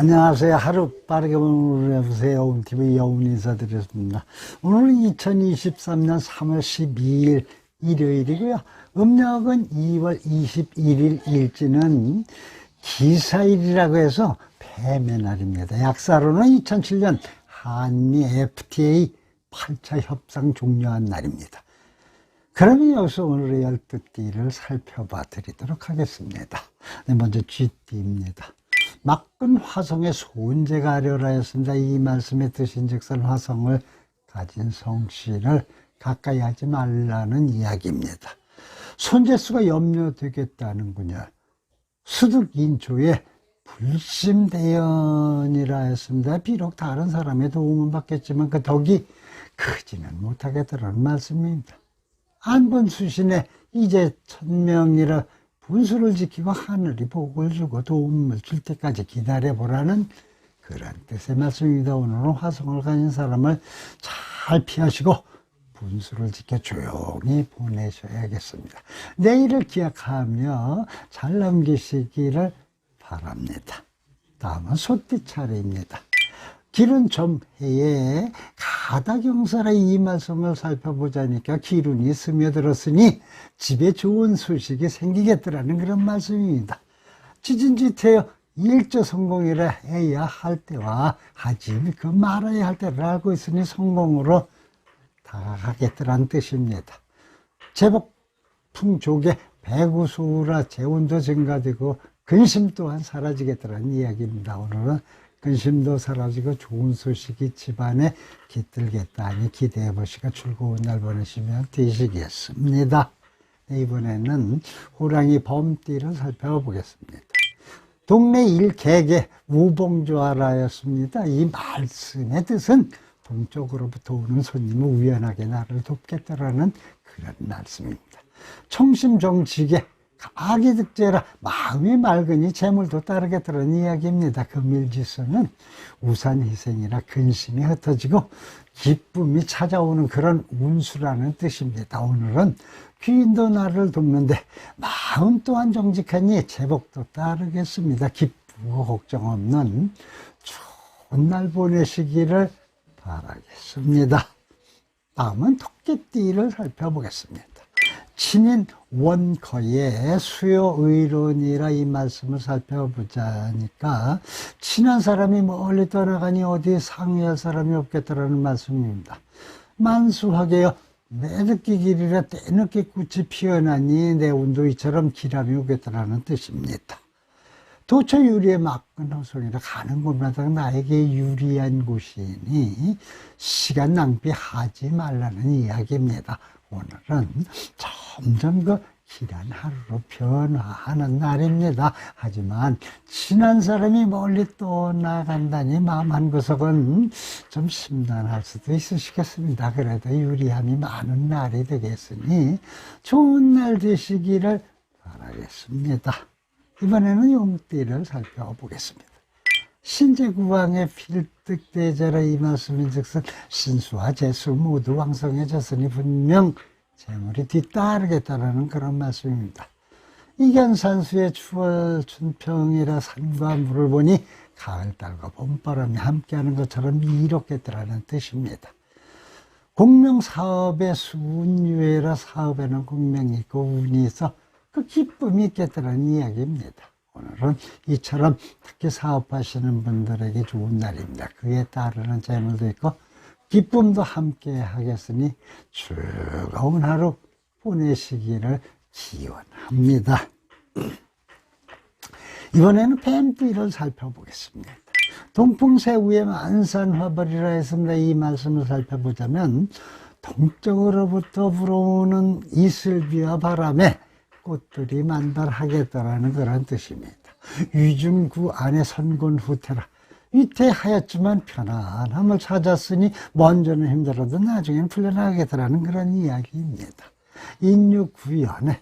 안녕하세요. 하루 빠르게 보내보세요. 온TV 여운 인사드렸습니다. 오늘은 2023년 3월 12일 일요일이고요. 음력은 2월 21일 일지는 기사일이라고 해서 폐매날입니다. 약사로는 2007년 한미 FTA 8차 협상 종료한 날입니다. 그러면 여기서 오늘의 열두 띠를 살펴봐 드리도록 하겠습니다. 네, 먼저 쥐띠입니다. 막근 화성의 소은제가 하려라 했습니다. 이 말씀의 뜻인즉슨 화성을 가진 성씨를 가까이 하지 말라는 이야기입니다. 손재수가 염려되겠다는군요. 수득인초에 불심대연이라 했습니다. 비록 다른 사람의 도움은 받겠지만 그 덕이 크지는 못하겠다는 말씀입니다. 안본수신에 이제 천명이라 분수를 지키고 하늘이 복을 주고 도움을 줄 때까지 기다려보라는 그런 뜻의 말씀입니다. 오늘은 화성을 가진 사람을 잘 피하시고 분수를 지켜 조용히 보내셔야겠습니다. 내일을 기약하며 잘 넘기시기를 바랍니다. 다음은 소띠 차례입니다. 길은 좀 해에 가다경사라 이 말씀을 살펴보자니까 기운이 스며들었으니 집에 좋은 소식이 생기겠더라는 그런 말씀입니다. 지진지태여 일조 성공이라 해야 할 때와 하지 그 말아야 할 때를 알고 있으니 성공으로 다가가겠더란 뜻입니다. 제복 풍 족에 배구수라 재운도 증가되고 근심 또한 사라지겠더라는 이야기입니다. 오늘은 근심도 사라지고 좋은 소식이 집안에 깃들겠다 하니 기대해 보시고 즐거운 날 보내시면 되시겠습니다. 네, 이번에는 호랑이 범띠를 살펴보겠습니다. 동네 일개개 우봉조하라였습니다. 이 말씀의 뜻은 동쪽으로부터 오는 손님을 우연하게 나를 돕겠다라는 그런 말씀입니다. 청심정직에 악이 득제라 마음이 맑으니 재물도 따르겠다는 이야기입니다. 금일지수는 우산 희생이라 근심이 흩어지고 기쁨이 찾아오는 그런 운수라는 뜻입니다. 오늘은 귀인도 나를 돕는데 마음 또한 정직하니 제복도 따르겠습니다. 기쁘고 걱정 없는 좋은 날 보내시기를 바라겠습니다. 다음은 토끼띠를 살펴보겠습니다. 친인 원커의 수요 의론이라 이 말씀을 살펴보자니까 친한 사람이 멀리 떠나가니 어디 상의할 사람이 없겠다라는 말씀입니다. 만수하게요 매늦게 길이라 때늦게 꽃이 피어나니 내 운도 이처럼 기람이 오겠다라는 뜻입니다. 도처 유리에 막근 허송이라 가는 곳마다 나에게 유리한 곳이니 시간 낭비하지 말라는 이야기입니다. 오늘은 점점 그 길한 하루로 변화하는 날입니다. 하지만 친한 사람이 멀리 떠나간다니 마음 한 구석은 좀 심란할 수도 있으시겠습니다. 그래도 유리함이 많은 날이 되겠으니 좋은 날 되시기를 바라겠습니다. 이번에는 용띠를 살펴보겠습니다. 신제구왕의 필득대자라 이 말씀인 즉슨 신수와 재수 모두 왕성해졌으니 분명 재물이 뒤따르겠다라는 그런 말씀입니다. 이견산수의 추월 춘평이라 산과 물을 보니 가을달과 봄바람이 함께하는 것처럼 이롭겠다라는 뜻입니다. 공명사업의 수운유해라 사업에는 공명이 있고 운이 있어 그 기쁨이 있겠다는 이야기입니다. 오늘은 이처럼 특히 사업하시는 분들에게 좋은 날입니다. 그에 따르는 재물도 있고 기쁨도 함께 하겠으니 즐거운 하루 보내시기를 기원합니다. 이번에는 뱀띠를 살펴보겠습니다. 동풍새우의 만산화벌이라 했습니다. 이 말씀을 살펴보자면 동쪽으로부터 불어오는 이슬비와 바람에 꽃들이 만발하겠다라는 그런 뜻입니다. 위중구 안에 선곤 후퇴라. 위태하였지만 편안함을 찾았으니 먼저는 힘들어도 나중에는 풀려나가겠다라는 그런 이야기입니다. 인육구연에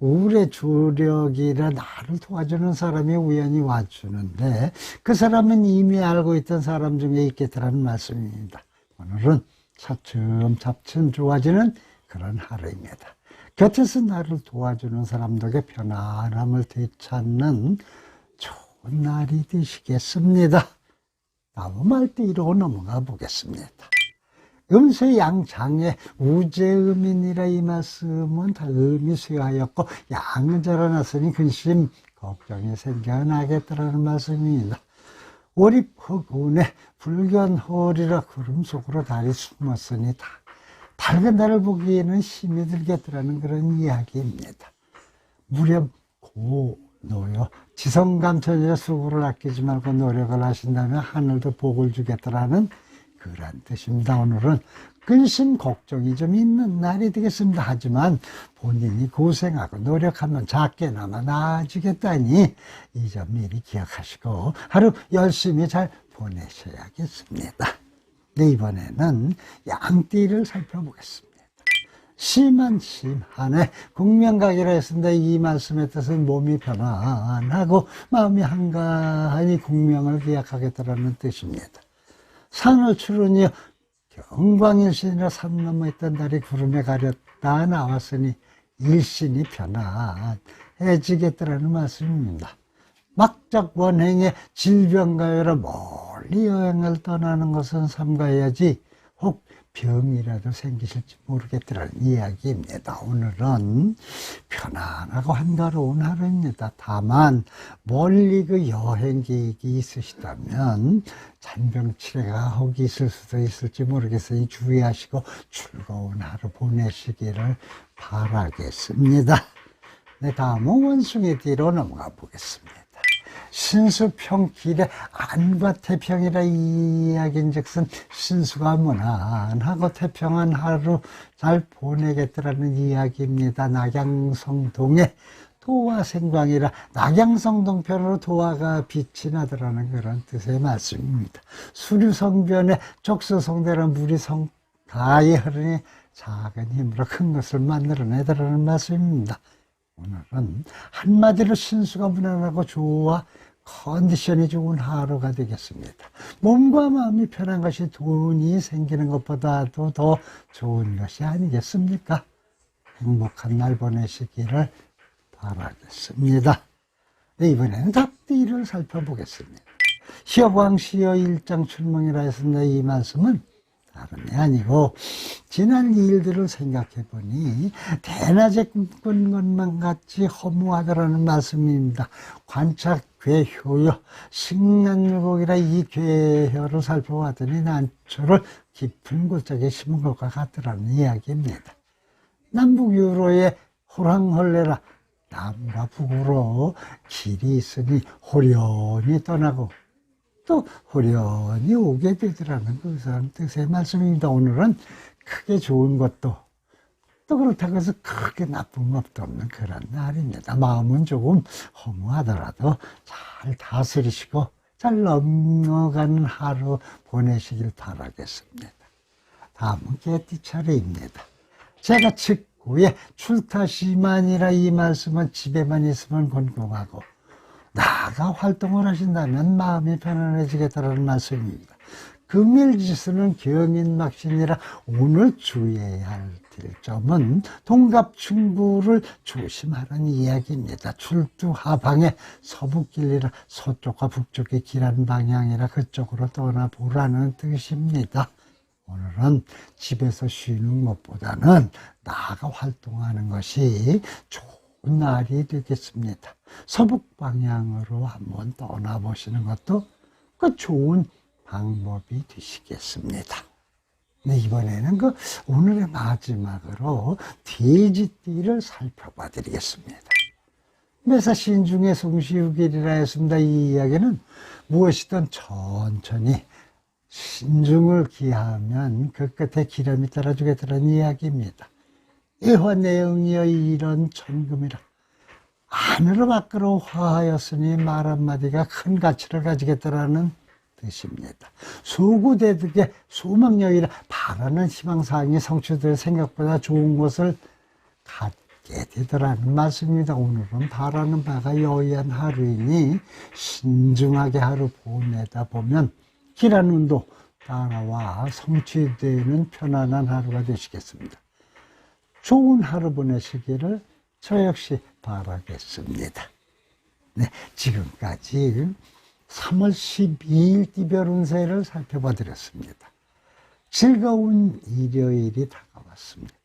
우울의 주력이라 나를 도와주는 사람이 우연히 와주는데 그 사람은 이미 알고 있던 사람 중에 있겠다라는 말씀입니다. 오늘은 차츰차츰 좋아지는 그런 하루입니다. 곁에서 나를 도와주는 사람 덕에 편안함을 되찾는 날이 되시겠습니다. 다음 말띠로 넘어가 보겠습니다. 음수양장에 우제음이니라 이 말씀은 다 음이 수하였고 양은 절어났으니 근심 걱정이 생겨나겠다라는 말씀입니다. 오립허군에 불견허리라 구름 속으로 달이 숨었으니 다 밝은 달을 보기에는 힘이 들겠더라는 그런 이야기입니다. 무렵 고 노여 지성감천의 수고를 아끼지 말고 노력을 하신다면 하늘도 복을 주겠다라는 그런 뜻입니다. 오늘은 근심 걱정이 좀 있는 날이 되겠습니다. 하지만 본인이 고생하고 노력하면 작게나마 나아지겠다니 이 점 미리 기억하시고 하루 열심히 잘 보내셔야겠습니다. 네, 이번에는 양띠를 살펴보겠습니다. 심한 심한에 국명각이라 했습니다. 이 말씀의 뜻은 몸이 편안하고 마음이 한가하니 국명을 기약하겠다라는 뜻입니다. 산을 추르니 경광일신이라 산 넘어 있던 달이 구름에 가렸다 나왔으니 일신이 편안해지겠다라는 말씀입니다. 막작 원행에 질병가여라 멀리 여행을 떠나는 것은 삼가야지 혹 병이라도 생기실지 모르겠더라는 이야기입니다. 오늘은 편안하고 한가로운 하루입니다. 다만 멀리 그 여행 계획이 있으시다면 잔병 치레가 혹 있을 수도 있을지 모르겠으니 주의하시고 즐거운 하루 보내시기를 바라겠습니다. 네, 다음은 원숭이 뒤로 넘어가 보겠습니다. 신수평 길에 안과 태평이라 이야기인 즉슨 신수가 무난하고 태평한 하루 잘 보내겠다라는 이야기입니다. 낙양성동에 도화 생광이라 낙양성동편으로 도화가 빛이 나더라는 그런 뜻의 말씀입니다. 수류성변에 족수성대로 물이 성 가에 흐르니 작은 힘으로 큰 것을 만들어내더라는 말씀입니다. 오늘은 한마디로 신수가 무난하고 좋아 컨디션이 좋은 하루가 되겠습니다. 몸과 마음이 편한 것이 돈이 생기는 것보다도 더 좋은 것이 아니겠습니까? 행복한 날 보내시기를 바라겠습니다. 네, 이번에는 답디를 살펴보겠습니다. 희어광시여 일장 출몽이라 했습니다. 이 말씀은 다름이 아니고 지난 일들을 생각해 보니 대낮에 꿈꾼 것만 같이 허무하더라는 말씀입니다. 관찰 괴효여 식난물곡이라 이 괴효를 살펴봤더니 난초를 깊은 골짜기에 심은 것과 같더라는 이야기입니다. 남북 유로의 호랑헐레라 남과 북으로 길이 있으니 호련히 떠나고 또 호련히 오게 되더라는 그런 뜻의 말씀입니다. 오늘은 크게 좋은 것도 또 그렇다고 해서 크게 나쁜 것도 없는 그런 날입니다. 마음은 조금 허무하더라도 잘 다스리시고 잘 넘어가는 하루 보내시길 바라겠습니다. 다음은 개띠 차례입니다. 제가 직후에 출타시만이라 이 말씀은 집에만 있으면 곤궁하고 나가 활동을 하신다면 마음이 편안해지겠다는 말씀입니다. 금일지수는 경인막신이라 오늘 주의해야 할 점은 동갑충구를 조심하라는 이야기입니다. 출두하방에 서북길이라 서쪽과 북쪽의 길한 방향이라 그쪽으로 떠나보라는 뜻입니다. 오늘은 집에서 쉬는 것보다는 나가 활동하는 것이 좋은 날이 되겠습니다. 서북 방향으로 한번 떠나보시는 것도 그 좋은 방법이 되시겠습니다. 네, 이번에는 그 오늘의 마지막으로 돼지띠를 살펴봐 드리겠습니다. 매사 신 중에 송시우길이라 했습니다. 이 이야기는 무엇이든 천천히 신중을 기하면 그 끝에 기름이 따라주겠다는 이야기입니다. 애화 내용이여 이런 천금이라 안으로 밖으로 화하였으니 말 한마디가 큰 가치를 가지겠다라는 뜻입니다. 수구대득의 소망력이라 바라는 희망사항이 성취될 생각보다 좋은 것을 갖게 되더라는 말씀입니다. 오늘은 바라는 바가 여의한 하루이니 신중하게 하루 보내다 보면 길한 운도 따라와 성취되는 편안한 하루가 되시겠습니다. 좋은 하루 보내시기를 저 역시 바라겠습니다. 네, 지금까지 3월 12일 띠별 운세를 살펴봐 드렸습니다. 즐거운 일요일이 다가왔습니다.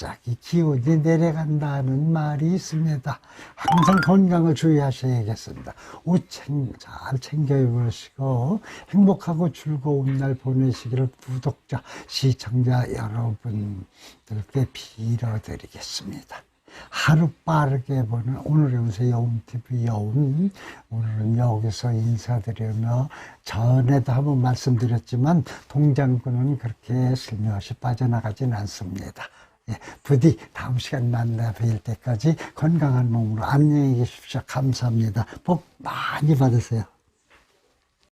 갑자기 기온이 내려간다는 말이 있습니다. 항상 건강을 주의하셔야겠습니다. 옷 챙, 잘 챙겨 입으시고 행복하고 즐거운 날 보내시기를 구독자, 시청자 여러분들께 빌어드리겠습니다. 하루 빠르게 보는 오늘의 운세 여운TV 여운 오늘은 여기서 인사드리며 전에도 한번 말씀드렸지만 동장군은 그렇게 슬며시 빠져나가진 않습니다. 예, 부디 다음 시간 만나 뵐 때까지 건강한 몸으로 안녕히 계십시오. 감사합니다. 복 많이 받으세요.